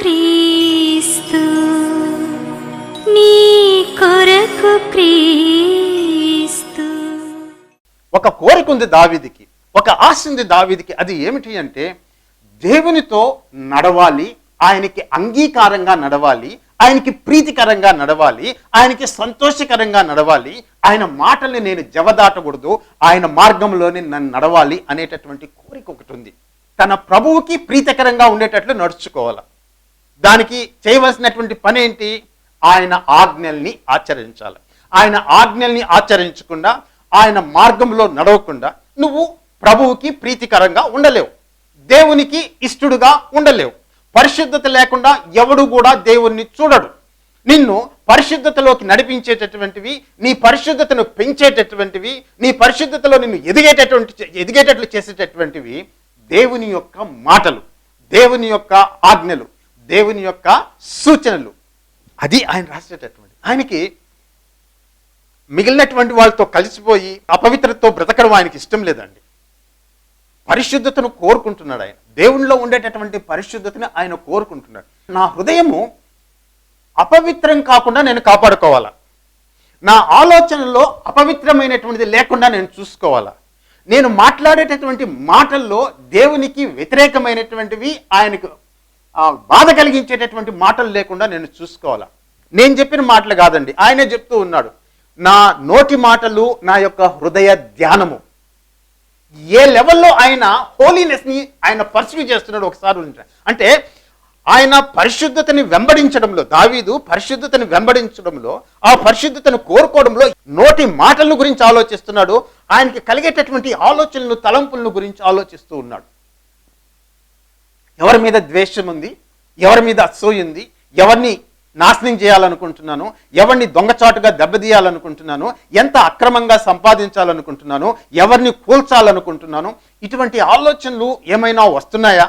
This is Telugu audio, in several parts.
క్రీస్తు నీ కొరకు క్రీస్తు. ఒక కోరిక ఉంది దావిదికి ఒక ఆశ ఉంది దావిదికి. అది ఏమిటి అంటే దేవునితో నడవాలి ఆయనకి అంగీకారంగా నడవాలి ఆయనకి ప్రీతికరంగా నడవాలి ఆయనకి సంతోషకరంగా నడవాలి ఆయన మాటల్ని నేను జవదాటకూడదు ఆయన మార్గంలోనే నన్ను నడవాలి అనేటటువంటి కోరిక ఒకటి ఉంది. తన ప్రభువుకి ప్రీతికరంగా ఉండేటట్లు నడుచుకోవాలి. దానికి చేయవలసినటువంటి పని ఏంటి ఆయన ఆజ్ఞల్ని ఆచరించాలి. ఆయన ఆజ్ఞల్ని ఆచరించకుండా ఆయన మార్గంలో నడవకుండా నువ్వు ప్రభువుకి ప్రీతికరంగా ఉండలేవు. దేవునికి ఇష్టడుగా ఉండలేవు. పరిశుద్ధత లేకుండా ఎవడు కూడా దేవుణ్ణి చూడడు. నిన్ను పరిశుద్ధతలోకి నడిపించేటటువంటివి నీ పరిశుద్ధతను పెంచేటటువంటివి నీ పరిశుద్ధతలో నిన్ను ఎదిగేటటువంటి ఎదిగేటట్లు చేసేటటువంటివి దేవుని యొక్క మాటలు దేవుని యొక్క ఆజ్ఞలు. దేవుని యొక్క సూచనలు. అది ఆయన రాసేటటువంటి. ఆయనకి మిగిలినటువంటి వాళ్ళతో కలిసిపోయి అపవిత్రతతో బ్రతకడం ఆయనకి ఇష్టం లేదండి. పరిశుద్ధతను కోరుకుంటున్నాడు ఆయన. దేవునిలో ఉండేటటువంటి పరిశుద్ధతని ఆయన కోరుకుంటున్నాడు. నా హృదయము అపవిత్రం కాకుండా నేను కాపాడుకోవాలా? నా ఆలోచనలో అపవిత్రమైనటువంటిది లేకుండా నేను చూసుకోవాలా? నేను మాట్లాడేటటువంటి మాటల్లో దేవునికి వ్యతిరేకమైనటువంటివి ఆయనకు బాధ కలిగించేటటువంటి మాటలు లేకుండా నేను చూసుకోవాలా? నేను చెప్పిన మాటలు కాదండి. ఆయనే చెప్తూ ఉన్నాడు. నా నోటి మాటలు నా యొక్క హృదయ ధ్యానము. ఏ లెవెల్లో ఆయన హోలీనెస్ని ఆయన పర్సూ చేస్తున్నాడు ఒకసారి అంటే ఆయన పరిశుద్ధతని వెంబడించడంలో దావీదు పరిశుద్ధతని వెంబడించడంలో ఆ పరిశుద్ధతను కోరుకోవడంలో నోటి మాటల గురించి ఆలోచిస్తున్నాడు. ఆయనకి కలిగేటటువంటి ఆలోచనలు తలంపులను గురించి ఆలోచిస్తూ ఉన్నాడు. ఎవరి మీద ద్వేషం ఉంది ఎవరి మీద అసూయ ఉంది ఎవరిని నాశనం చేయాలనుకుంటున్నాను ఎవరిని దొంగచాటుగా దెబ్బతీయాలనుకుంటున్నాను ఎంత అక్రమంగా సంపాదించాలనుకుంటున్నాను ఎవరిని కూల్చాలనుకుంటున్నాను ఇటువంటి ఆలోచనలు ఏమైనా వస్తున్నాయా?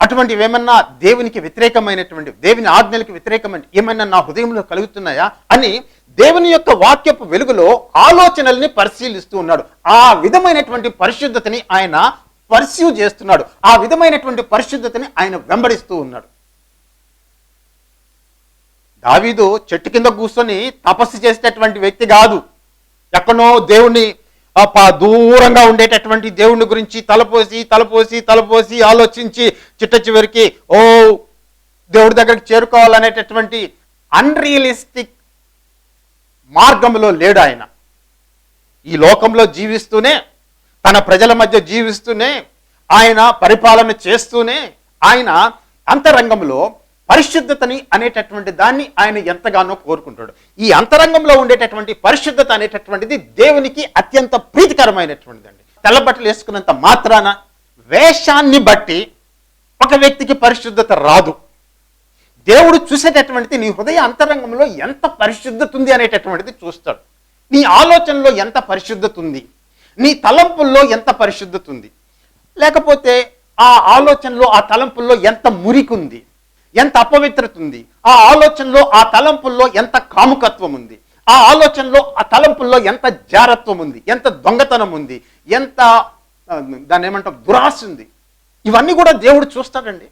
అటువంటివి ఏమన్నా దేవునికి వ్యతిరేకమైనటువంటి దేవుని ఆజ్ఞలకు వ్యతిరేకమైన ఏమైనా నా హృదయంలో కలుగుతున్నాయా? అని దేవుని యొక్క వాక్యపు వెలుగులో ఆలోచనల్ని పరిశీలిస్తూ ఉన్నాడు. ఆ విధమైనటువంటి పరిశుద్ధతని ఆయన పర్స్యూ చేస్తున్నాడు. ఆ విధమైనటువంటి పరిశుద్ధతని ఆయన వెంబడిస్తూ ఉన్నాడు. దావీదు చెట్టు కింద కూర్చొని తపస్సు చేసేటటువంటి వ్యక్తి కాదు. ఎక్కడో దేవుణ్ణి దూరంగా ఉండేటటువంటి దేవుని గురించి తలపోసి తలపోసి తలపోసి ఆలోచించి చిట్ట చివరికి ఓ దేవుడి దగ్గరికి చేరుకోవాలనేటటువంటి అన్రియలిస్టిక్ మార్గంలో లేడు ఆయన. ఈ లోకంలో జీవిస్తూనే తన ప్రజల మధ్య జీవిస్తూనే ఆయన పరిపాలన చేస్తూనే ఆయన అంతరంగంలో పరిశుద్ధతని అనేటటువంటి దాన్ని ఆయన ఎంతగానో కోరుకుంటాడు. ఈ అంతరంగంలో ఉండేటటువంటి పరిశుద్ధత అనేటటువంటిది దేవునికి అత్యంత ప్రీతికరమైనటువంటిది అండి తెల్లబట్టలు వేసుకున్నంత మాత్రాన వేషాన్ని బట్టి ఒక వ్యక్తికి పరిశుద్ధత రాదు. దేవుడు చూసేటటువంటిది నీ హృదయ అంతరంగంలో ఎంత పరిశుద్ధత ఉంది అనేటటువంటిది చూస్తాడు. నీ ఆలోచనలో ఎంత పరిశుద్ధత ఉంది? నీ తలంపుల్లో ఎంత పరిశుద్ధత ఉంది? లేకపోతే ఆ ఆలోచనలో ఆ తలంపుల్లో ఎంత మురికి ఉంది ఎంత అపవిత్రత ఉంది? ఆ ఆలోచనలో ఆ తలంపుల్లో ఎంత కాముకత్వం ఉంది? ఆ ఆలోచనలో ఆ తలంపుల్లో ఎంత జారత్వం ఉంది? ఎంత దొంగతనం ఉంది? ఎంత దాన్ని ఏమంటాం దురాశ ఉంది? ఇవన్నీ కూడా దేవుడు చూస్తాడండి.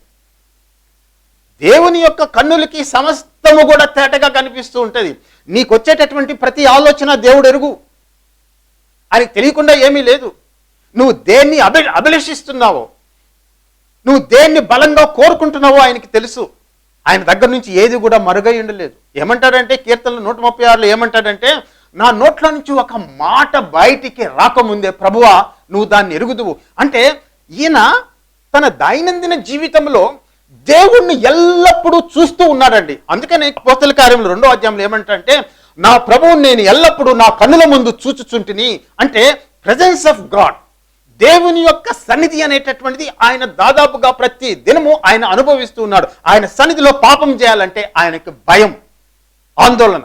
దేవుని యొక్క కన్నులకి సమస్తము కూడా తేటగా కనిపిస్తూ ఉంటుంది. నీకు వచ్చేటటువంటి ప్రతి ఆలోచన దేవుడు ఎరుగు. అని తెలియకుండా ఏమీ లేదు. నువ్వు దేన్ని అభి అభిలషిస్తున్నావో నువ్వు దేన్ని బలంగా కోరుకుంటున్నావో ఆయనకి తెలుసు. ఆయన దగ్గర నుంచి ఏది కూడా మరుగై ఉండలేదు. ఏమంటాడంటే కీర్తనలు నూట ముప్పై ఆరులో ఏమంటాడంటే నా నోట్లో నుంచి ఒక మాట బయటికి రాకముందే ప్రభువా నువ్వు దాన్ని ఎరుగుదువు. అంటే ఈయన తన దైనందిన జీవితంలో దేవుణ్ణి ఎల్లప్పుడూ చూస్తూ ఉన్నాడండి. అందుకనే పోస్తల కార్యంలో రెండో అధ్యాయంలో ఏమంటే నా ప్రభువుని నేను ఎల్లప్పుడూ నా కన్నుల ముందు చూచుచుంటిని అంటే ప్రజెన్స్ ఆఫ్ గాడ్ దేవుని యొక్క సన్నిధి అనేటటువంటిది ఆయన దాదాపుగా ప్రతి దినము ఆయన అనుభవిస్తూ ఉన్నాడు. ఆయన సన్నిధిలో పాపం చేయాలంటే ఆయనకు భయం ఆందోళన.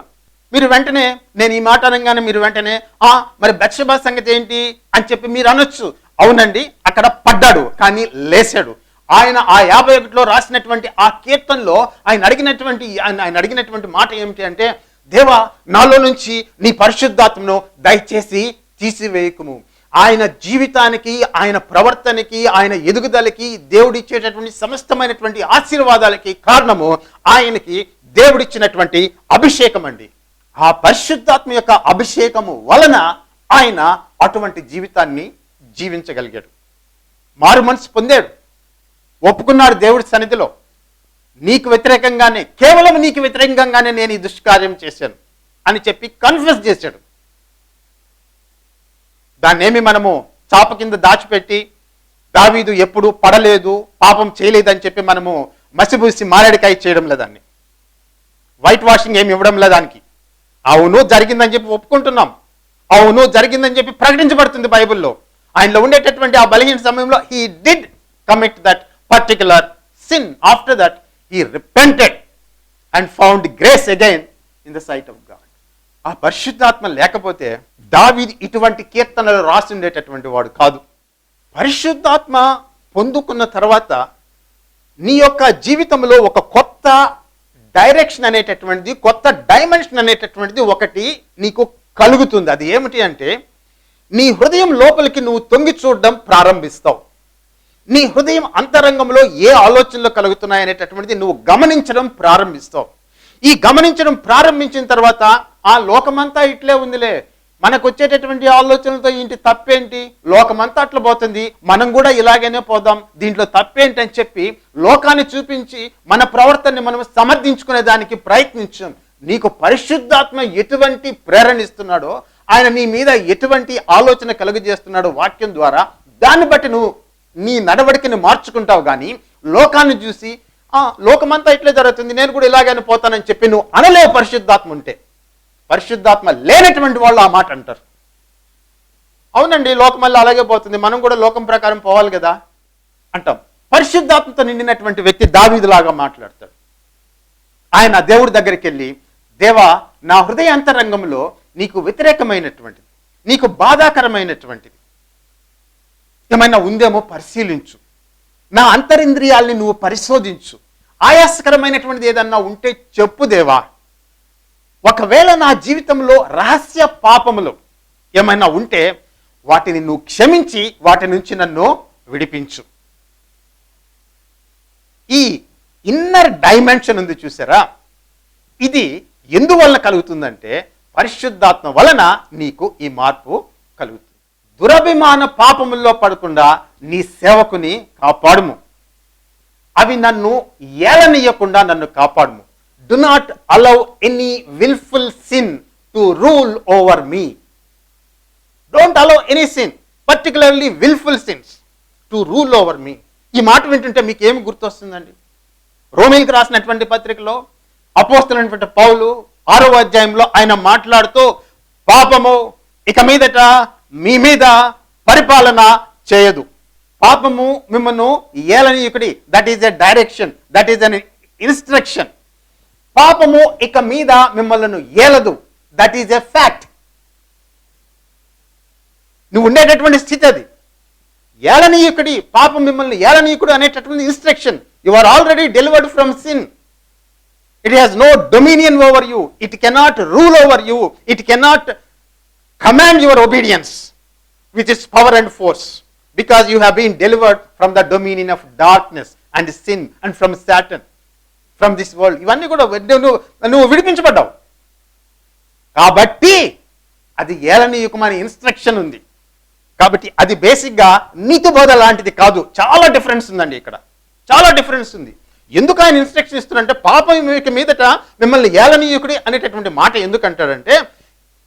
మీరు వెంటనే నేను ఈ మాట అనగానే మీరు వెంటనే ఆ మరి బత్షబా సంగతి ఏంటి? అని చెప్పి మీరు అనొచ్చు. అవునండి అక్కడ పడ్డాడు కానీ లేచాడు ఆయన ఆ యాభై ఒకటిలో రాసినటువంటి ఆ కీర్తనలో ఆయన అడిగినటువంటి ఆయన ఆయన అడిగినటువంటి మాట ఏమిటి అంటే దేవా నాలో నుంచి నీ పరిశుద్ధాత్మను దయచేసి తీసివేయకుము. ఆయన జీవితానికి ఆయన ప్రవర్తనకి ఆయన ఎదుగుదలకి దేవుడిచ్చేటటువంటి సమస్తమైనటువంటి ఆశీర్వాదాలకి కారణము ఆయనకి దేవుడిచ్చినటువంటి అభిషేకం అండి ఆ పరిశుద్ధాత్మ యొక్క అభిషేకము వలన ఆయన అటువంటి జీవితాన్ని జీవించగలిగాడు. మారు మనసు పొందాడు. ఒప్పుకున్నాడు దేవుడి సన్నిధిలో. నీకు వ్యతిరేకంగానే కేవలం నీకు వ్యతిరేకంగానే నేను ఈ దుష్కార్యం చేశాను అని చెప్పి కన్ఫ్యూజ్ చేశాడు. దాన్నేమి మనము చాప కింద దాచిపెట్టి దావీదు ఎప్పుడు పడలేదు పాపం చేయలేదని చెప్పి మనము మసిబూసి మారేడికాయ చేయడం లేదాన్ని వైట్ వాషింగ్ ఏమి ఇవ్వడం లేదానికి దానికి. అవును జరిగిందని చెప్పి ఒప్పుకుంటున్నాం. అవును జరిగిందని చెప్పి ప్రకటించబడుతుంది బైబిల్లో. ఆయనలో ఉండేటటువంటి ఆ బలహీన సమయంలో he did commit that particular sin after that he repented and found grace again in the sight of God ఆ పరిశుద్ధాత్మ లేకపోతే దావీది ఇటువంటి కీర్తనలు రాసి ఉండేటటువంటి వాడు కాదు. పరిశుద్ధాత్మ పొందుకున్న తర్వాత నీ యొక్క జీవితంలో ఒక కొత్త డైరెక్షన్ అనేటటువంటిది కొత్త డైమెన్షన్ అనేటటువంటిది ఒకటి నీకు కలుగుతుంది. అది ఏమిటి అంటే నీ హృదయం లోపలికి నువ్వు తొంగి చూడడం ప్రారంభిస్తావు. నీ హృదయం అంతరంగంలో ఏ ఆలోచనలు కలుగుతున్నాయనేటటువంటిది నువ్వు గమనించడం ప్రారంభిస్తావు. ఈ గమనించడం ప్రారంభించిన తర్వాత ఆ లోకమంతా ఇట్లే ఉందిలే. మనకు వచ్చేటటువంటి ఆలోచనలతో ఏంటి తప్పేంటి? లోకమంతా అట్లా పోతుంది. మనం కూడా ఇలాగనే పోదాం. దీంట్లో తప్పేంటి అని చెప్పి లోకాన్ని చూపించి మన ప్రవర్తనని మనం సమర్థించుకునే దానికి ప్రయత్నించాం. నీకు పరిశుద్ధాత్మ ఎటువంటి ప్రేరణ ఇస్తున్నాడో ఆయన నీ మీద ఎటువంటి ఆలోచన కలుగజేస్తున్నాడో వాక్యం ద్వారా దాన్ని బట్టి నువ్వు నీ నడవడికని మార్చుకుంటావు కానీ లోకాన్ని చూసి "ఆ, లోకమంతా ఇట్లే జరుగుతుంది నేను కూడా ఇలాగైనా పోతానని చెప్పి నువ్వు అనలేవు పరిశుద్ధాత్మ ఉంటే. పరిశుద్ధాత్మ లేనటువంటి వాళ్ళు ఆ మాట అంటారు. అవునండి లోకం మళ్ళీ అలాగే పోతుంది మనం కూడా లోకం ప్రకారం పోవాలి కదా అంటాం. పరిశుద్ధాత్మతో నిండినటువంటి వ్యక్తి దావీదులాగా మాట్లాడతాడు. ఆయన దేవుడి దగ్గరికి వెళ్ళి దేవా నా హృదయ అంతరంగంలో నీకు వ్యతిరేకమైనటువంటిది నీకు బాధాకరమైనటువంటిది ఏమైనా ఉందేమో పరిశీలించు. నా అంతరింద్రియాల్ని నువ్వు పరిశోధించు. ఆయాసకరమైనటువంటిది ఏదన్నా ఉంటే చెప్పు దేవా. ఒకవేళ నా జీవితంలో రహస్య పాపములు ఏమైనా ఉంటే వాటిని నువ్వు క్షమించి వాటి నుంచి నన్ను విడిపించు. ఈ ఇన్నర్ డైమెన్షన్ ఉంది చూసారా? ఇది ఎందువలన కలుగుతుందంటే పరిశుద్ధాత్మ వలన నీకు ఈ మార్పు కలుగుతుంది. దురభిమాన పాపముల్లో పడకుండా నీ సేవకుని కాపాడుము. అవి నన్ను ఏలనీయకుండా నన్ను కాపాడుము. Do not allow any wilful sin to rule over me don't allow any sin particularly wilful sins to rule over me ఈ మాట వింటుంటే మీకు ఏమి గుర్తొస్తుందండి? రోమిల్కి రాసినటువంటి పత్రికలో అపోస్తున్నటువంటి పౌలు ఆరో అధ్యాయంలో ఆయన మాట్లాడుతూ పాపము ఇక మీదట మీ మీద పరిపాలన చేయదు. పాపము మిమ్మల్ని ఏలనీయుకుడి. That is a direction that is an instruction పాపము ఇక మీద మిమ్మల్ని ఏలదు. దట్ ఈజ్ ఎ ఫ్యాక్ట్ నువ్వు ఉండేటటువంటి స్థితి అది. ఏలనీయుకుడి పాపం మిమ్మల్ని ఏలనీయుకుడు అనేటటువంటి instruction you are already delivered from sin it has no dominion over you it cannot rule over you it cannot command your obedience with its power and force because you have been delivered from the dominion of darkness and sin and from Satan, from this world. ఇవన్నీ కూడా నువ్వు నువ్వు విడిపించబడ్డావు. కాబట్టి అది ఏలనీయుకమని ఇన్స్ట్రక్షన్ ఉంది. కాబట్టి అది బేసిక్గా నీతి బోధ లాంటిది కాదు. చాలా డిఫరెన్స్ ఉందండి ఇక్కడ. చాలా డిఫరెన్స్ ఉంది. ఎందుకు ఆయన ఇన్స్ట్రక్షన్ ఇస్తున్నారంటే పాపం మీదట మిమ్మల్ని ఏలనీయుకుడి అనేటటువంటి మాట ఎందుకంటాడంటే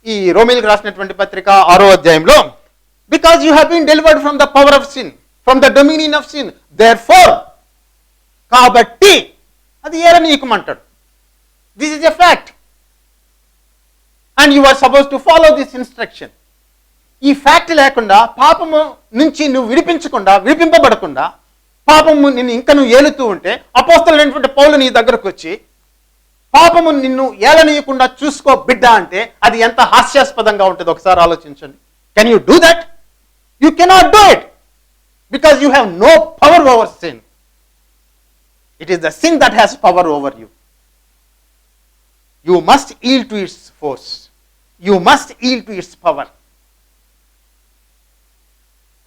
ఈ రోమిల్కి రాసినటువంటి పత్రిక ఆరో అధ్యాయంలో because you have been delivered from the power of sin from the dominion of sin therefore కాబట్టి అది ఏలనీయకమంటాడు this is a fact and you are suppose to follow this instruction ఈ ఫ్యాక్ట్ లేకుండా పాపము నుంచి నువ్వు విడిపించకుండా విడిపింపబడకుండా పాపము నిన్ను ఇంకా నువ్వు ఏలుతూ ఉంటే అపోస్తలైనటువంటి పౌలు నీ దగ్గరకు వచ్చి పాపము నిన్ను ఏలనీయకుండా చూసుకో బిడ్డ అంటే అది ఎంత హాస్యాస్పదంగా ఉంటుంది ఒకసారి ఆలోచించండి. Can you do that you cannot do it because you have no power over sin it is the sin that has power over you you must yield to its force you must yield to its power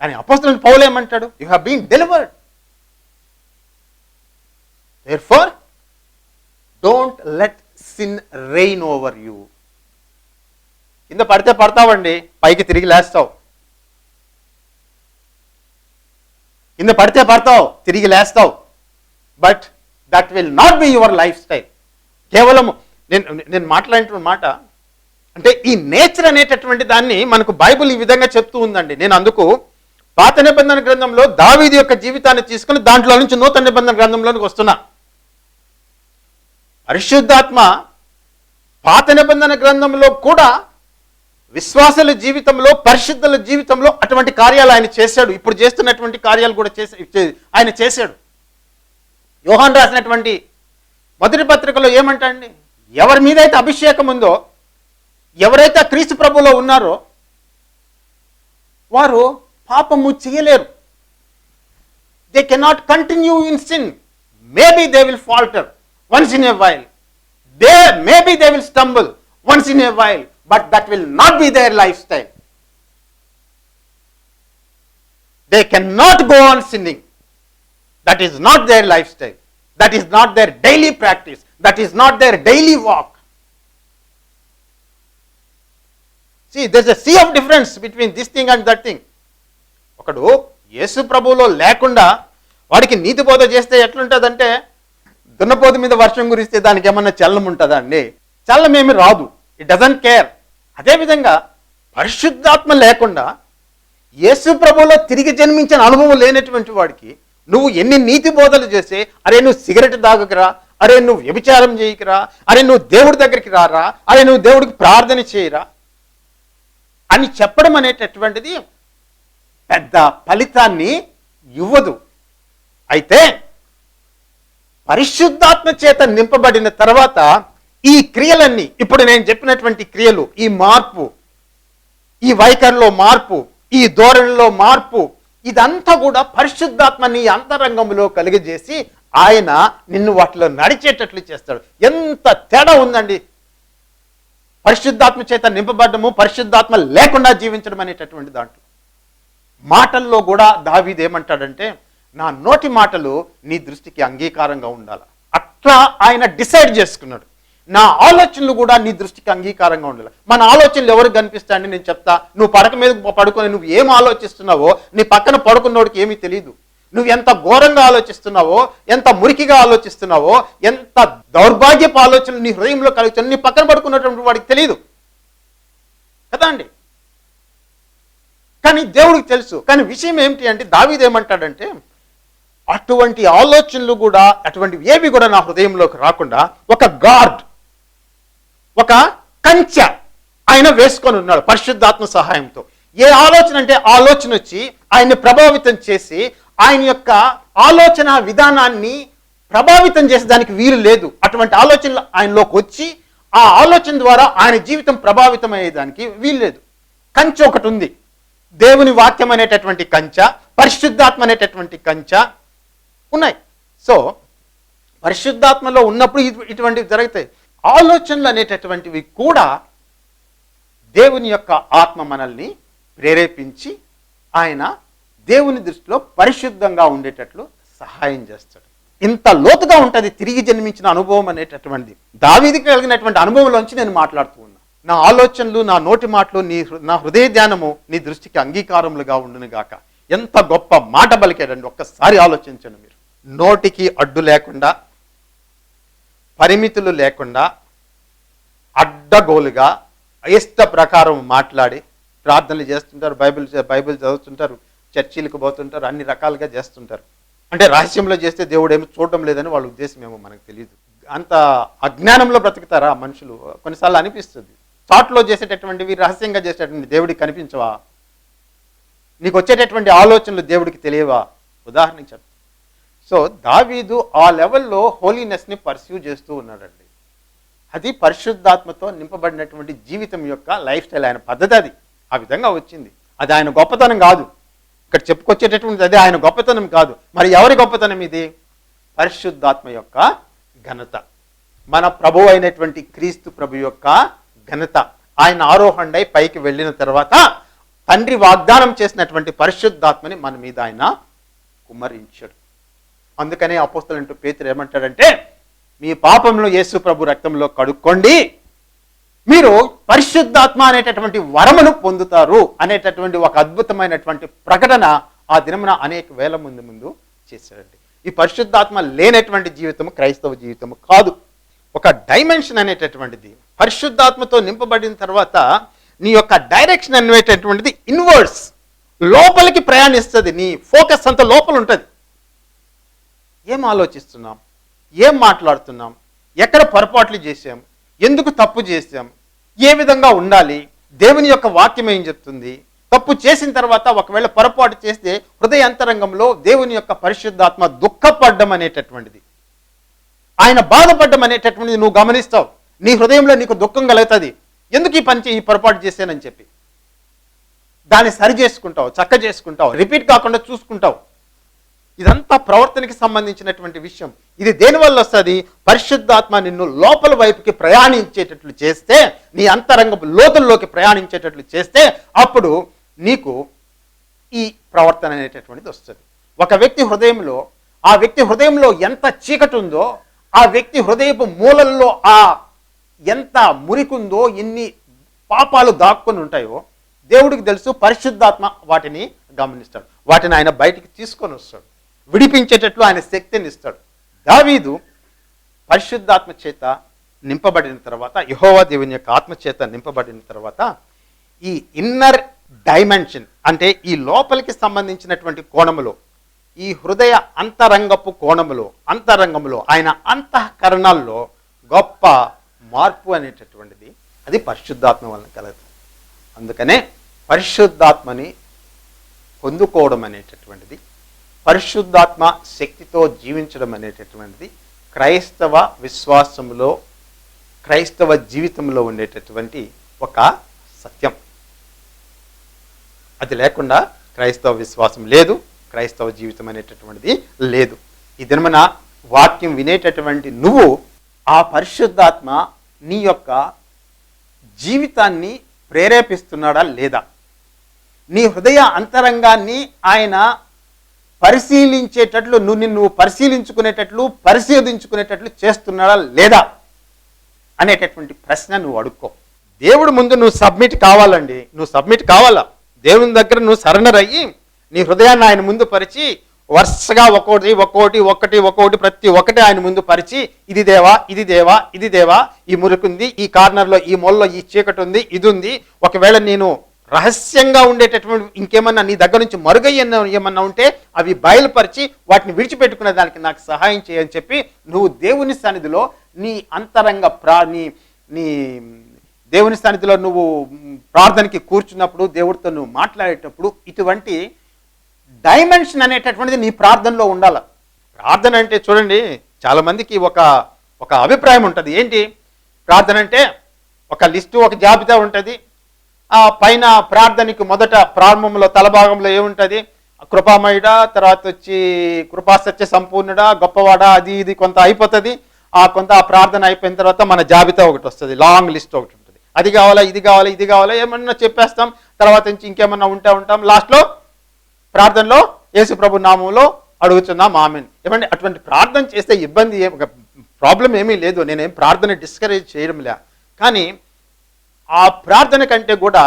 కానీ అపోస్తులను పౌలేమంటాడు you you have been delivered therefore don't let sin reign over you కింద పడితే పడతావండి పైకి తిరిగి లేస్తావు. కింద పడితే పడతావు తిరిగి లేస్తావు. But that will not be your life style కేవలం నేను నేను మాట్లాడిన మాట అంటే ఈ నేచర్ అనేటటువంటి దాన్ని మనకు బైబుల్ ఈ విధంగా చెప్తూ ఉందండి. నేను అందుకు పాత నిబంధన గ్రంథంలో దావీది యొక్క జీవితాన్ని తీసుకుని దాంట్లో నుంచి నూతన నిబంధన గ్రంథంలోనికి వస్తున్నా. పరిశుద్ధాత్మ పాత నిబంధన గ్రంథంలో కూడా విశ్వాసుల జీవితంలో పరిశుద్ధుల జీవితంలో అటువంటి కార్యాలు ఆయన చేశాడు. ఇప్పుడు చేస్తున్నటువంటి కార్యాలు కూడా చేసే ఆయన చేశాడు. యోహాన్ రాసినటువంటి మొదటి పత్రికలో ఏమంటండి? ఎవరి మీద అయితే అభిషేకం ఉందో ఎవరైతే క్రీస్తు ప్రభులో ఉన్నారో వారు పాపము చేయలేరు. They cannot continue in sin maybe they will falter once in a while they maybe they will stumble once in a while but that will not be their life style they can not go on sinning that is not their life style that is not their daily practice that is not their daily walk see there's a sea of difference between this thing and that thing ఒకడు యేసు ప్రభువులో లేకుండా వాడికి నీతి బోధ చేస్తే ఎట్లుంటుందంటే దున్నపోతు మీద వర్షం కురిస్తే దానికి ఏమన్నా చల్లం ఉంటుందా అండి? చల్లం ఏమి రాదు ఇట్ డజంట్ కేర్ అదేవిధంగా పరిశుద్ధాత్మ లేకుండా యేసు ప్రభులో తిరిగి జన్మించిన అనుభవం లేనటువంటి వాడికి నువ్వు ఎన్ని నీతి బోధలు చేస్తే అరే నువ్వు సిగరెట్ తాగకురా అరే నువ్వు వ్యభిచారం చేయకురా అరే నువ్వు దేవుడి దగ్గరికి రారా అరే నువ్వు దేవుడికి ప్రార్థన చేయరా అని చెప్పడం అనేటటువంటిది పెద్ద ఫలితాన్ని ఇవ్వదు. అయితే పరిశుద్ధాత్మ చేత నింపబడిన తర్వాత ఈ క్రియలన్నీ ఇప్పుడు నేను చెప్పినటువంటి క్రియలు ఈ మార్పు ఈ వైఖరిలో మార్పు ఈ ధోరణిలో మార్పు ఇదంతా కూడా పరిశుద్ధాత్మ నీ అంతరంగంలో కలిగజేసి ఆయన నిన్ను వాటిలో నడిచేటట్లు చేస్తాడు. ఎంత తేడా ఉందండి? పరిశుద్ధాత్మ చేత నింపబడ్డము పరిశుద్ధాత్మ లేకుండా జీవించడం అనేటటువంటి దాంట్లో. మాటల్లో కూడా దావీదేమంటాడంటే నా నోటి మాటలు నీ దృష్టికి అంగీకారంగా ఉండాలి. అట్లా ఆయన డిసైడ్ చేసుకున్నాడు. నా ఆలోచనలు కూడా నీ దృష్టికి అంగీకారంగా ఉండాలి. మన ఆలోచనలు ఎవరికి కనిపిస్తాయని నేను చెప్తా. నువ్వు పడక మీద పడుకొని నువ్వు ఏం ఆలోచిస్తున్నావో నీ పక్కన పడుకున్నోడికి ఏమీ తెలియదు నువ్వు ఎంత ఘోరంగా ఆలోచిస్తున్నావో ఎంత మురికిగా ఆలోచిస్తున్నావో ఎంత దౌర్భాగ్యపు ఆలోచనలు నీ హృదయంలో కలుగుతున్నాయి నీ పక్కన పడుకున్నటువంటి వాడికి తెలియదు కదా అండి? కానీ దేవుడికి తెలుసు. కానీ విషయం ఏమిటి అంటే దావీదేమంటాడంటే అటువంటి ఆలోచనలు కూడా అటువంటివి ఏవి కూడా నా హృదయంలోకి రాకుండా ఒక గాడ్ ఒక కంచె ఆయన వేసుకొని ఉన్నాడు పరిశుద్ధాత్మ సహాయంతో. ఏ ఆలోచన అంటే ఆలోచన వచ్చి ఆయన్ని ప్రభావితం చేసి ఆయన యొక్క ఆలోచన విధానాన్ని ప్రభావితం చేసే దానికి వీలు లేదు. అటువంటి ఆలోచనలు ఆయనలోకి వచ్చి ఆ ఆలోచన ద్వారా ఆయన జీవితం ప్రభావితం అయ్యేదానికి వీలు లేదు. కంచె ఒకటి ఉంది. దేవుని వాక్యం అనేటటువంటి కంచె పరిశుద్ధాత్మ అనేటటువంటి కంచె ఉన్నాయి. సో పరిశుద్ధాత్మలో ఉన్నప్పుడు ఇటువంటివి జరుగుతాయి. ఆలోచనలు అనేటటువంటివి కూడా దేవుని యొక్క ఆత్మ మనల్ని ప్రేరేపించి ఆయన దేవుని దృష్టిలో పరిశుద్ధంగా ఉండేటట్లు సహాయం చేస్తాడు. ఇంత లోతుగా ఉంటుంది తిరిగి జన్మించిన అనుభవం అనేటటువంటిది. దావీదికి కలిగినటువంటి అనుభవంలోంచి నేను మాట్లాడుతూ ఉన్నా. నా ఆలోచనలు నా నోటి మాటలు నీ హృ- నా హృదయ ధ్యానము నీ దృష్టికి అంగీకారములుగా ఉండును గాక ఎంత గొప్ప మాట పలికాడండి ఒక్కసారి ఆలోచించండి మీరు. నోటికి అడ్డు లేకుండా పరిమితులు లేకుండా అడ్డగోలుగా ఇష్ట ప్రకారం మాట్లాడి ప్రార్థనలు చేస్తుంటారు బైబిల్ బైబిల్ చదువుతుంటారు చర్చిలకు పోతుంటారు అన్ని రకాలుగా చేస్తుంటారు. అంటే రహస్యంలో చేస్తే దేవుడు ఏమి చూడటం లేదని వాళ్ళ ఉద్దేశం ఏమో మనకు తెలియదు అంత అజ్ఞానంలో బ్రతుకుతారా మనుషులు? కొన్నిసార్లు అనిపిస్తుంది. చాట్లో చేసేటటువంటివి రహస్యంగా చేసేటటువంటి దేవుడికి కనిపించవా? నీకు వచ్చేటటువంటి ఆలోచనలు దేవుడికి తెలియవా? ఉదాహరణకి చెప్తాను సో దావీదు ఆ లెవెల్లో హోలీనెస్ని పర్స్యూ చేస్తూ ఉన్నాడండి. అది పరిశుద్ధాత్మతో నింపబడినటువంటి జీవితం యొక్క లైఫ్ స్టైల్ ఆయన పద్ధతి అది. ఆ విధంగా వచ్చింది. అది ఆయన గొప్పతనం కాదు. ఇక్కడ చెప్పుకొచ్చేటటువంటిది అదే ఆయన గొప్పతనం కాదు. మరి ఎవరి గొప్పతనం ఇది? పరిశుద్ధాత్మ యొక్క ఘనత. మన ప్రభు అయినటువంటి క్రీస్తు ప్రభు యొక్క ఘనత. ఆయన ఆరోహణై పైకి వెళ్ళిన తర్వాత తండ్రి వాగ్దానం చేసినటువంటి పరిశుద్ధాత్మని మన మీద ఆయన కుమ్మరించాడు. అందుకనే అపోస్తలంటూ పేతురు ఏమంటాడంటే మీ పాపంలో యేసు ప్రభు రక్తంలో కడుక్కోండి మీరు పరిశుద్ధాత్మ అనేటటువంటి వరమును పొందుతారు అనేటటువంటి ఒక అద్భుతమైనటువంటి ప్రకటన ఆ దినమున అనేక వేల ముందు ముందు చేశాడండి. ఈ పరిశుద్ధాత్మ లేనటువంటి జీవితము క్రైస్తవ జీవితము కాదు. ఒక డైమెన్షన్ అనేటటువంటిది పరిశుద్ధాత్మతో నింపబడిన తర్వాత నీ యొక్క డైరెక్షన్ అనేటటువంటిది ఇన్వర్డ్స్ లోపలికి ప్రయాణిస్తుంది నీ ఫోకస్ అంత లోపల ఉంటుంది ఏం ఆలోచిస్తున్నాం? ఏం మాట్లాడుతున్నాం? ఎక్కడ పొరపాట్లు చేశాం? ఎందుకు తప్పు చేశాం? ఏ విధంగా ఉండాలి? దేవుని యొక్క వాక్యం ఏం చెప్తుంది? తప్పు చేసిన తర్వాత ఒకవేళ పొరపాటు చేస్తే హృదయ అంతరంగంలో దేవుని యొక్క పరిశుద్ధాత్మ దుఃఖపడ్డం అనేటటువంటిది. ఆయన బాధపడ్డం అనేటటువంటిది నువ్వు గమనిస్తావు. నీ హృదయంలో నీకు దుఃఖం కలుగుతుంది. ఎందుకు ఈ పని ఈ పొరపాటు చేశానని చెప్పి? దాన్ని సరి చేసుకుంటావు చక్క చేసుకుంటావు. రిపీట్ కాకుండా చూసుకుంటావు. ఇదంతా ప్రవర్తనకి సంబంధించినటువంటి విషయం. ఇది దేనివల్ల వస్తుంది? పరిశుద్ధాత్మ నిన్ను లోపల వైపుకి ప్రయాణించేటట్లు చేస్తే నీ అంతరంగపు లోతుల్లోకి ప్రయాణించేటట్లు చేస్తే అప్పుడు నీకు ఈ ప్రవర్తన అనేటటువంటిది వస్తుంది. ఒక వ్యక్తి హృదయంలో ఆ వ్యక్తి హృదయంలో ఎంత చీకటి ఉందో ఆ వ్యక్తి హృదయపు మూలల్లో ఆ ఎంత మురికుందో ఎన్ని పాపాలు దాక్కుని ఉంటాయో దేవుడికి తెలుసు పరిశుద్ధాత్మ వాటిని గమనిస్తాడు. వాటిని ఆయన బయటికి తీసుకొని వస్తాడు. విడిపించేటట్లు ఆయన శక్తిని ఇస్తాడు. దావీదు పరిశుద్ధాత్మ చేత నింపబడిన తర్వాత యహోవా దేవుని యొక్క ఆత్మచేత నింపబడిన తర్వాత ఈ ఇన్నర్ డైమెన్షన్ అంటే ఈ లోపలికి సంబంధించినటువంటి కోణములో ఈ హృదయ అంతరంగపు కోణములో అంతరంగంలో ఆయన అంతఃకరణాల్లో గొప్ప మార్పు అనేటటువంటిది అది పరిశుద్ధాత్మ వలన కలదు. అందుకనే పరిశుద్ధాత్మని పొందుకోవడం అనేటటువంటిది పరిశుద్ధాత్మ శక్తితో జీవించడం అనేటటువంటిది క్రైస్తవ విశ్వాసంలో క్రైస్తవ జీవితంలో ఉండేటటువంటి ఒక సత్యం. అది లేకుండా క్రైస్తవ విశ్వాసం లేదు క్రైస్తవ జీవితం అనేటటువంటిది లేదు. ఈ దినమన వాక్యం వినేటటువంటి నువ్వు ఆ పరిశుద్ధాత్మ నీ యొక్క జీవితాన్ని ప్రేరేపిస్తున్నాడా లేదా? నీ హృదయ అంతరంగాన్ని ఆయన పరిశీలించేటట్లు నువ్వు నిన్ను పరిశీలించుకునేటట్లు పరిశోధించుకునేటట్లు చేస్తున్నాడా లేదా అనేటటువంటి ప్రశ్న నువ్వు అడుక్కో. దేవుడు ముందు నువ్వు సబ్మిట్ కావాలండి. నువ్వు సబ్మిట్ కావాలా? దేవుని దగ్గర నువ్వు సరెండర్ అయ్యి నీ హృదయాన్ని ఆయన ముందు పరిచి వరుసగా ఒక్కోటి ఒక్కోటి ఒక్కటి ఒక్కోటి ప్రతి ఒక్కటి ఆయన ముందు పరిచి ఇది దేవా ఇది దేవా ఇది దేవా ఈ మురుకుంది ఈ కార్నర్లో ఈ మొల్లో ఈ చీకటి ఉంది ఇది ఉంది ఒకవేళ నేను రహస్యంగా ఉండేటటువంటి ఇంకేమన్నా నీ దగ్గర నుంచి మరుగయ్యన్న ఏమన్నా ఉంటే అవి బయలుపరిచి వాటిని విడిచిపెట్టుకునే దానికి నాకు సహాయం చేయని చెప్పి నువ్వు దేవుని సన్నిధిలో నీ అంతరంగ ప్రా నీ నీ దేవుని సన్నిధిలో నువ్వు ప్రార్థనకి కూర్చున్నప్పుడు దేవుడితో నువ్వు మాట్లాడేటప్పుడు ఇటువంటి డైమెన్షన్ అనేటటువంటిది నీ ప్రార్థనలో ఉండాల. ప్రార్థన అంటే చూడండి చాలామందికి ఒక ఒక అభిప్రాయం ఉంటుంది. ఏంటి? ప్రార్థన అంటే ఒక లిస్టు ఒక జాబితా ఉంటుంది. పైన ప్రార్థనకి మొదట ప్రారంభంలో తలభాగంలో ఏముంటుంది? కృపామయుడ తర్వాత వచ్చి కృపా సత్య సంపూర్ణుడా గొప్పవాడా అది ఇది కొంత అయిపోతుంది. ఆ కొంత ఆ ప్రార్థన అయిపోయిన తర్వాత మన జాబితా ఒకటి వస్తుంది. లాంగ్ లిస్ట్ ఒకటి ఉంటుంది. అది కావాలా ఇది కావాలా ఇది కావాలా ఏమన్నా చెప్పేస్తాం. తర్వాత నుంచి ఇంకేమన్నా ఉంటే ఉంటాం. లాస్ట్లో ప్రార్థనలో యేసు ప్రభు నామంలో అడుగుతున్నాం. ఆమెన్. ఏమంటే అటువంటి ప్రార్థన చేస్తే ఇబ్బంది ఏం ప్రాబ్లం ఏమీ లేదు. నేనేం ప్రార్థన డిస్కరేజ్ చేయడం లే కానీ ఆ ప్రార్థన కంటే కూడా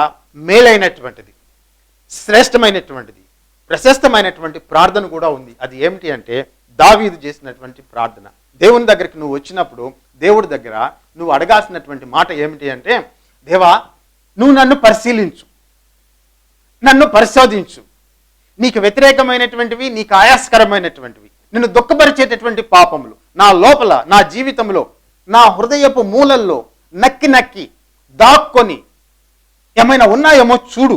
మేలైనటువంటిది శ్రేష్టమైనటువంటిది ప్రశస్తమైనటువంటి ప్రార్థన కూడా ఉంది. అది ఏమిటి అంటే దావీదు చేసినటువంటి ప్రార్థన. దేవుని దగ్గరికి నువ్వు వచ్చినప్పుడు దేవుడి దగ్గర నువ్వు అడగాల్సినటువంటి మాట ఏమిటి అంటే దేవా నువ్వు నన్ను పరిశీలించు నన్ను పరిశోధించు. నీకు వ్యతిరేకమైనటువంటివి నీకు ఆయాస్కరమైనటువంటివి నిన్ను దుఃఖపరిచేటటువంటి పాపములు నా లోపల నా జీవితంలో నా హృదయపు మూలల్లో నక్కి నక్కి దాక్కొని ఏమైనా ఉన్నాయేమో చూడు.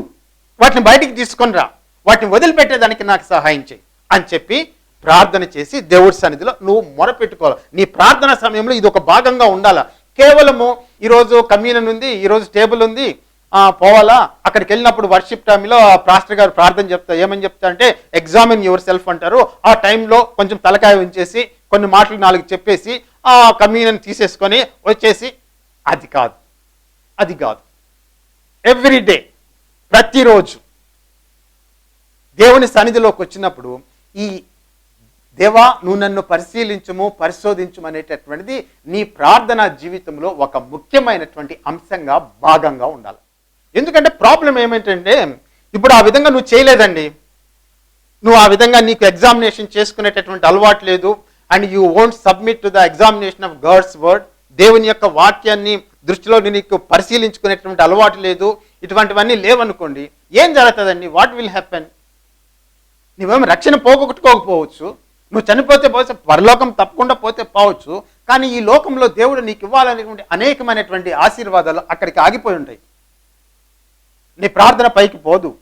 వాటిని బయటికి తీసుకొని రా. వాటిని వదిలిపెట్టేదానికి నాకు సహాయం చేయి అని చెప్పి ప్రార్థన చేసి దేవుడి సన్నిధిలో నువ్వు మొరపెట్టుకోవాలి. నీ ప్రార్థన సమయంలో ఇది ఒక భాగంగా ఉండాలా? కేవలము ఈరోజు కమ్యూనన్ ఉంది ఈరోజు టేబుల్ ఉంది. పోవాలా? అక్కడికి వెళ్ళినప్పుడు వర్షిప్ టైంలో పాస్టర్ గారు ప్రార్థన చెప్తా ఏమని చెప్తా అంటే ఎగ్జామిన్ యువర్ సెల్ఫ్ అంటారు. ఆ టైంలో కొంచెం తలకాయ ఉంచేసి కొన్ని మాటలు నాలుగు చెప్పేసి ఆ కమ్యూనన్ తీసేసుకొని వచ్చేసి అది కాదు. అది కాదు. ఎవ్రీ డే ప్రతిరోజు దేవుని సన్నిధిలోకి వచ్చినప్పుడు ఈ దేవా నువ్వు నన్ను పరిశీలించము పరిశోధించము అనేటటువంటిది నీ ప్రార్థన జీవితంలో ఒక ముఖ్యమైనటువంటి అంశంగా భాగంగా ఉండాలి. ఎందుకంటే ప్రాబ్లం ఏమిటంటే ఇప్పుడు ఆ విధంగా నువ్వు చేయలేదండి. నువ్వు ఆ విధంగా నీకు ఎగ్జామినేషన్ చేసుకునేటటువంటి అలవాటు లేదు. And you won't submit to the examination of God's word దేవుని యొక్క వాక్యాన్ని దృష్టిలో నీకు పరిశీలించుకునేటువంటి అలవాటు లేదు ఇటువంటివన్నీ లేవనుకోండి ఏం జరుగుతుందండి? వాట్ విల్ హ్యాపెన్ నువ్వేమో రక్షణ పోగొట్టుకోకపోవచ్చు నువ్వు చనిపోతే పోతే పరలోకం తప్పకుండా పోతే పోవచ్చు కానీ ఈ లోకంలో దేవుడు నీకు ఇవ్వాలనేటువంటి అనేకమైనటువంటి ఆశీర్వాదాలు అక్కడికి ఆగిపోయి ఉంటాయి. నీ ప్రార్థన పైకి పోదు.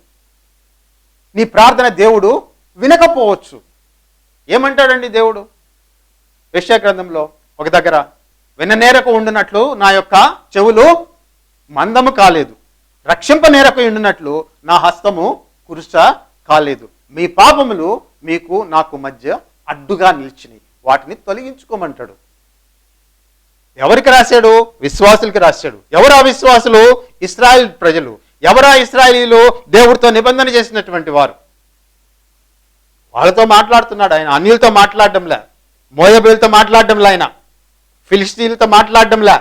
నీ ప్రార్థన దేవుడు వినకపోవచ్చు. ఏమంటాడండి దేవుడు? గ్రంథంలో ఒక దగ్గర విననేరకు ఉండినట్లు నా యొక్క చెవులు మందము కాలేదు. రక్షింప నేరకు ఉండినట్లు నా హస్తము కురుస కాలేదు. మీ పాపములు మీకు నాకు మధ్య అడ్డుగా నిలిచినాయి. వాటిని తొలగించుకోమంటాడు. ఎవరికి రాశాడు? విశ్వాసులకి రాశాడు. ఎవరు అవిశ్వాసులు విశ్వాసులు? ప్రజలు. ఎవరా ఇస్రాయలీలు? దేవుడితో నిబంధన చేసినటువంటి వారు. వాళ్ళతో మాట్లాడుతున్నాడు ఆయన. అన్యులతో మాట్లాడడంలే. మోయబులతో మాట్లాడడంలే ఆయన. ఫిలిస్తీన్లతో మాట్లాడడంలా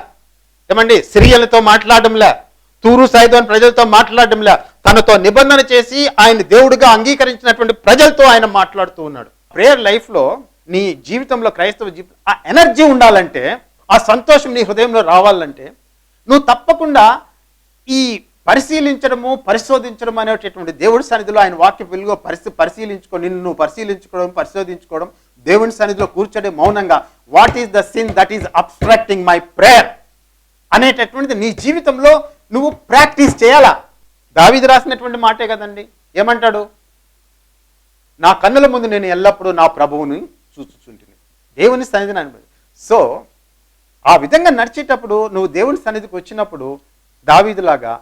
ఏమండి సిరియన్లతో మాట్లాడడంలా తూరు సైదోన్ ప్రజలతో మాట్లాడడంలా తనతో నిబంధన చేసి ఆయన దేవుడిగా అంగీకరించినటువంటి ప్రజలతో ఆయన మాట్లాడుతూ ఉన్నాడు. ప్రేయర్ లైఫ్లో నీ జీవితంలో క్రైస్తవ జీవితం ఆ ఎనర్జీ ఉండాలంటే ఆ సంతోషం నీ హృదయంలో రావాలంటే నువ్వు తప్పకుండా ఈ పరిశీలించడము పరిశోధించడం అనేటటువంటి దేవుడి సన్నిధిలో ఆయన వాక్య వెలుగు పరిస్థి పరిశీలించుకొని నిన్ను నువ్వు పరిశీలించుకోవడం పరిశోధించుకోవడం దేవుని సన్నిధిలో కూర్చొని మౌనంగా what is the sin that is abstracting my prayer అనేటటువంటిది నీ జీవితంలో నువ్వు ప్రాక్టీస్ చేయాలా? దావిది రాసినటువంటి మాటే కదండి. ఏమంటాడు? నా కన్నుల ముందు నేను ఎల్లప్పుడూ నా ప్రభువుని చూచుచుంటిని. దేవుని సన్నిధిని అనుభవి సో ఆ విధంగా నడిచేటప్పుడు నువ్వు దేవుని సన్నిధికి వచ్చినప్పుడు దావీదులాగా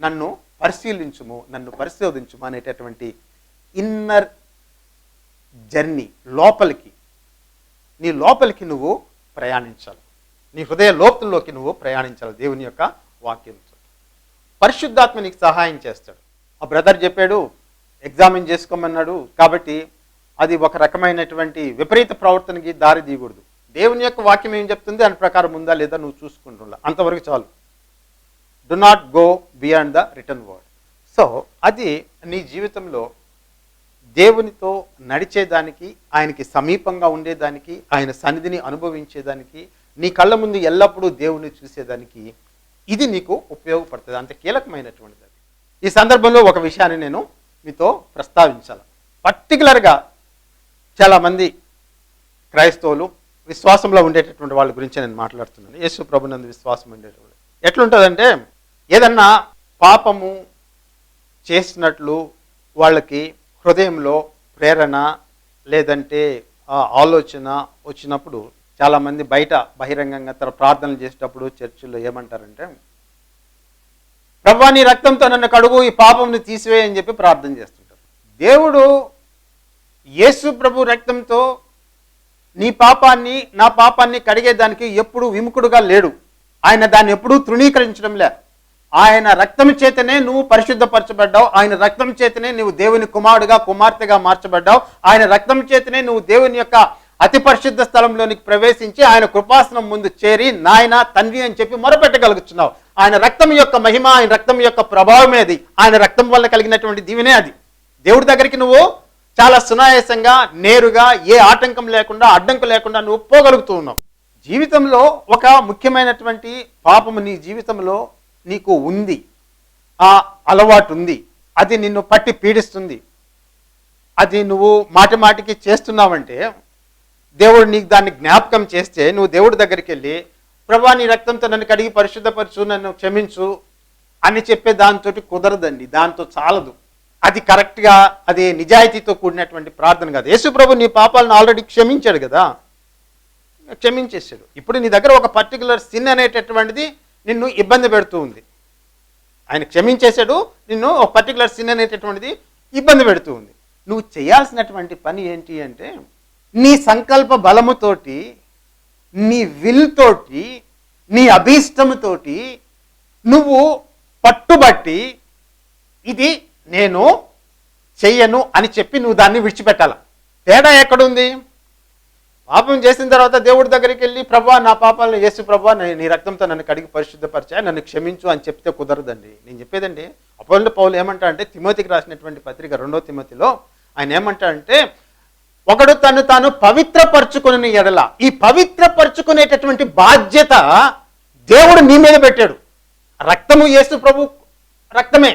నన్ను పరిశీలించుము నన్ను పరిశోధించుము అనేటటువంటి ఇన్నర్ జర్నీ లోపలికి. నీ లోపలికి నువ్వు ప్రయాణించాలి. నీ హృదయ లోతుల్లోకి నువ్వు ప్రయాణించాలి దేవుని యొక్క వాక్యం పరిశుద్ధాత్మ నీకు సహాయం చేస్తాడు. ఆ బ్రదర్ చెప్పాడు ఎగ్జామిన్ చేసుకోమన్నాడు కాబట్టి అది ఒక రకమైనటువంటి విపరీత ప్రవర్తనకి దారి తీయకూడదు. దేవుని యొక్క వాక్యం ఏం చెప్తుంది? దాని ప్రకారం ఉందా లేదా నువ్వు చూసుకుంటున్నా అంతవరకు చాలు. Do not go beyond the written word so అది నీ జీవితంలో దేవునితో నడిచేదానికి ఆయనకి సమీపంగా ఉండేదానికి ఆయన సన్నిధిని అనుభవించేదానికి నీ కళ్ళ ముందు ఎల్లప్పుడూ దేవుని చూసేదానికి ఇది నీకు ఉపయోగపడుతుంది. అంత కీలకమైనటువంటిది అది. ఈ సందర్భంలో ఒక విషయాన్ని నేను మీతో ప్రస్తావించాలి. పర్టికులర్గా చాలామంది క్రైస్తవులు విశ్వాసంలో ఉండేటటువంటి వాళ్ళ గురించి నేను మాట్లాడుతున్నాను. యేసు ప్రభునందు విశ్వాసం ఉండేటప్పుడు ఎట్లుంటుందంటే ఏదన్నా పాపము చేసినట్లు వాళ్ళకి హృదయంలో ప్రేరణ లేదంటే ఆ ఆలోచన వచ్చినప్పుడు చాలామంది బయట బహిరంగంగా తన ప్రార్థనలు చేసేటప్పుడు చర్చిల్లో ఏమంటారంటే ప్రభా నీ రక్తంతో నన్ను కడుగు ఈ పాపంని తీసివేయని చెప్పి ప్రార్థన చేస్తుంటారు. దేవుడు యేసు ప్రభు రక్తంతో నీ పాపాన్ని నా పాపాన్ని కడిగేదానికి ఎప్పుడు విముఖుడుగా లేడు. ఆయన దాన్ని ఎప్పుడూ తృణీకరించడం లేదు. ఆయన రక్తం చేతనే నువ్వు పరిశుద్ధపరచబడ్డావు. ఆయన రక్తం చేతనే నువ్వు దేవుని కుమారుడుగా కుమార్తెగా మార్చబడ్డావు. ఆయన రక్తం చేతనే నువ్వు దేవుని యొక్క అతి పరిశుద్ధ స్థలంలోనికి ప్రవేశించి ఆయన కృపాసనం ముందు చేరి నాయన తండ్రి అని చెప్పి మొరపెట్టగలుగుతున్నావు ఆయన రక్తం యొక్క మహిమ ఆయన రక్తం యొక్క ప్రభావమే అది. ఆయన రక్తం వల్ల కలిగినటువంటి దీవినే అది. దేవుడి దగ్గరికి నువ్వు చాలా సునాయాసంగా నేరుగా ఏ ఆటంకం లేకుండా అడ్డంకు లేకుండా నువ్వు పోగలుగుతూ ఉన్నావు. జీవితంలో ఒక ముఖ్యమైనటువంటి పాపము నీ జీవితంలో నీకు ఉంది. ఆ అలవాటు ఉంది అది నిన్ను పట్టి పీడిస్తుంది. అది నువ్వు మాటి మాటికి చేస్తున్నావంటే దేవుడు నీకు దాన్ని జ్ఞాపకం చేస్తే నువ్వు దేవుడి దగ్గరికి వెళ్ళి ప్రభా నీ రక్తంతో నన్ను కడిగి పరిశుద్ధపరచు నన్ను క్షమించు అని చెప్పే దాంతో కుదరదండి. దాంతో చాలదు. అది కరెక్ట్గా అది నిజాయితీతో కూడినటువంటి ప్రార్థన కాదు. యేసు ప్రభు నీ పాపాలను ఆల్రెడీ క్షమించాడు కదా. క్షమించేశాడు. ఇప్పుడు నీ దగ్గర ఒక పర్టికులర్ సిన్ అనేటటువంటిది నిన్ను ఇబ్బంది పెడుతూ ఉంది. ఆయన క్షమించేశాడు నిన్ను ఒక పర్టికులర్ సిన్ అనేటటువంటిది ఇబ్బంది పెడుతూ ఉంది. నువ్వు చేయాల్సినటువంటి పని ఏంటి అంటే నీ సంకల్ప బలముతోటి నీ విల్ తోటి నీ అభీష్టముతోటి నువ్వు పట్టుబట్టి ఇది నేను చెయ్యను అని చెప్పి నువ్వు దాన్ని విడిచిపెట్టాల. తేడా ఎక్కడుంది? పాపం చేసిన తర్వాత దేవుడి దగ్గరికి వెళ్ళి ప్రభా నా పాపాలను యేసు ప్రభా నీ రక్తంతో నన్ను కడిగి పరిశుద్ధపరిచా నన్ను క్షమించు అని చెప్తే కుదరదండి. నేను చెప్పేదండి అపోజిట్ పౌలు ఏమంటా అంటే తిమోతికి రాసినటువంటి పత్రిక రెండో తిమోతిలో ఆయన ఏమంటా అంటే ఒకడు తను తాను పవిత్రపరచుకుని ఎడల. ఈ పవిత్రపరచుకునేటటువంటి బాధ్యత దేవుడు నీ మీద పెట్టాడు. రక్తము యేసు ప్రభు రక్తమే.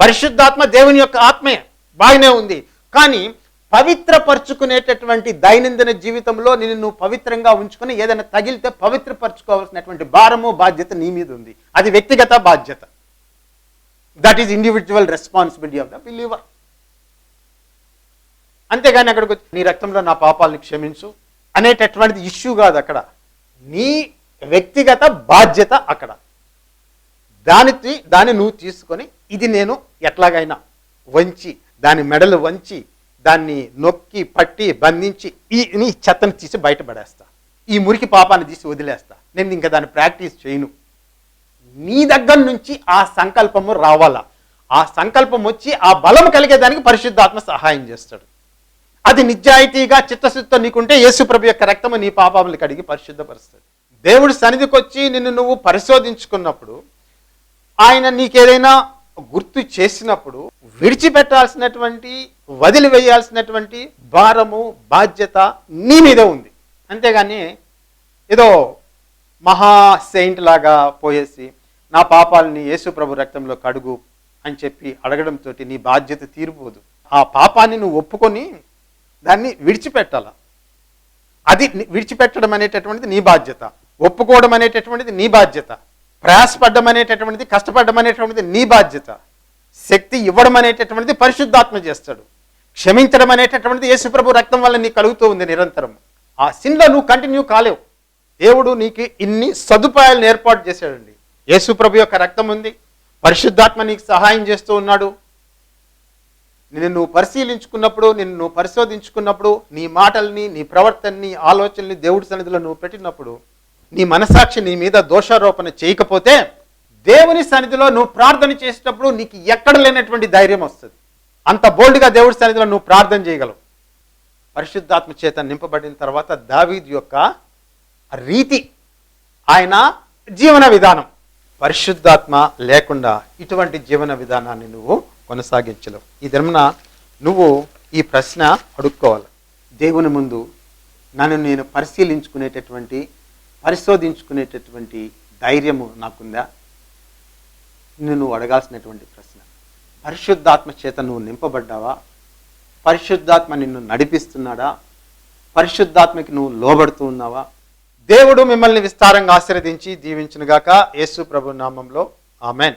పరిశుద్ధాత్మ దేవుని యొక్క ఆత్మే బాగానే ఉంది. కానీ పవిత్రపరచుకునేటటువంటి దైనందిన జీవితంలో నిన్ను నువ్వు పవిత్రంగా ఉంచుకొని ఏదైనా తగిలితే పవిత్రపరచుకోవాల్సినటువంటి భారము బాధ్యత నీ మీద ఉంది. అది వ్యక్తిగత బాధ్యత. That is individual responsibility of the believer అంతేగాని అక్కడికి నీ రక్తంలో నా పాపాలను క్షమించు అనేటటువంటిది ఇష్యూ కాదు అక్కడ. నీ వ్యక్తిగత బాధ్యత అక్కడ. దాని దాన్ని నువ్వు తీసుకొని ఇది నేను ఎట్లాగైనా వంచి దాని మెడలు వంచి దాన్ని నొక్కి పట్టి బంధించి ఈ నీ చెత్తను తీసి బయటపడేస్తా. ఈ మురికి పాపాన్ని తీసి వదిలేస్తా. నేను ఇంకా దాన్ని ప్రాక్టీస్ చేయను. నీ దగ్గర నుంచి ఆ సంకల్పము రావాలా. ఆ సంకల్పం వచ్చి ఆ బలం కలిగేదానికి పరిశుద్ధాత్మ సహాయం చేస్తాడు. అది నిజాయితీగా చిత్తశుద్ధితో నీకుంటే యేసుప్రభు యొక్క రక్తము నీ పాపములు కడిగి పరిశుద్ధపరుస్తుంది దేవుడు సన్నిధికి వచ్చి నిన్ను నువ్వు పరిశోధించుకున్నప్పుడు ఆయన నీకేదైనా గుర్తు చేసినప్పుడు విడిచిపెట్టాల్సినటువంటి వదిలివేయాల్సినటువంటి భారము బాధ్యత నీ మీద ఉంది. అంతేగాని ఏదో మహా సెయింట్ లాగా పోయేసి నా పాపాలని యేసు ప్రభు రక్తంలో కడుగు అని చెప్పి అడగడంతో నీ బాధ్యత తీరిపోదు. ఆ పాపాన్ని నువ్వు ఒప్పుకొని దాన్ని విడిచిపెట్టాల. అది విడిచిపెట్టడం అనేటటువంటిది నీ బాధ్యత. ఒప్పుకోవడం అనేటటువంటిది నీ బాధ్యత. ప్రయాసపడ్డం అనేటటువంటిది కష్టపడడం అనేటువంటిది నీ బాధ్యత. శక్తి ఇవ్వడం అనేటటువంటిది పరిశుద్ధాత్మ చేస్తాడు. క్షమించడం అనేటటువంటిది యేసుప్రభు రక్తం వల్ల నీకు కలుగుతూ ఉంది నిరంతరం. ఆ సిన్లో నువ్వు కంటిన్యూ కాలేవు. దేవుడు నీకు ఇన్ని సదుపాయాలను ఏర్పాటు చేశాడండి. యేసుప్రభు యొక్క రక్తం ఉంది. పరిశుద్ధాత్మ నీకు సహాయం చేస్తూ ఉన్నాడు. నిన్ను నువ్వు పరిశీలించుకున్నప్పుడు నిన్ను నువ్వు పరిశోధించుకున్నప్పుడు నీ మాటల్ని నీ ప్రవర్తనని ఆలోచనని దేవుడి సన్నిధిలో నువ్వు పెట్టినప్పుడు నీ మనసాక్షి నీ మీద దోషారోపణ చేయకపోతే దేవుని సన్నిధిలో నువ్వు ప్రార్థన చేసేటప్పుడు నీకు ఎక్కడ లేనటువంటి ధైర్యం వస్తుంది. అంత బోల్డ్గా దేవుడి సన్నిధిలో నువ్వు ప్రార్థన చేయగలవు. పరిశుద్ధాత్మ చేత నింపబడిన తర్వాత దావీద్ యొక్క రీతి ఆయన జీవన విధానం. పరిశుద్ధాత్మ లేకుండా ఇటువంటి జీవన విధానాన్ని నువ్వు కొనసాగించలేవు. ఈ ధర్మన నువ్వు ఈ ప్రశ్న అడుక్కోవాలి. దేవుని ముందు నన్ను నేను పరిశీలించుకునేటటువంటి పరిశోధించుకునేటటువంటి ధైర్యము నాకుందా? నిన్ను నువ్వు అడగాల్సినటువంటి ప్రశ్న. పరిశుద్ధాత్మ చేత నువ్వు నింపబడ్డావా? పరిశుద్ధాత్మ నిన్ను నడిపిస్తున్నాడా? పరిశుద్ధాత్మకి నువ్వు లోబడుతూ ఉన్నావా? దేవుడు మిమ్మల్ని విస్తారంగా ఆశీర్వదించి దీవించునుగాక. యేసు ప్రభు నామంలో. ఆమెన్.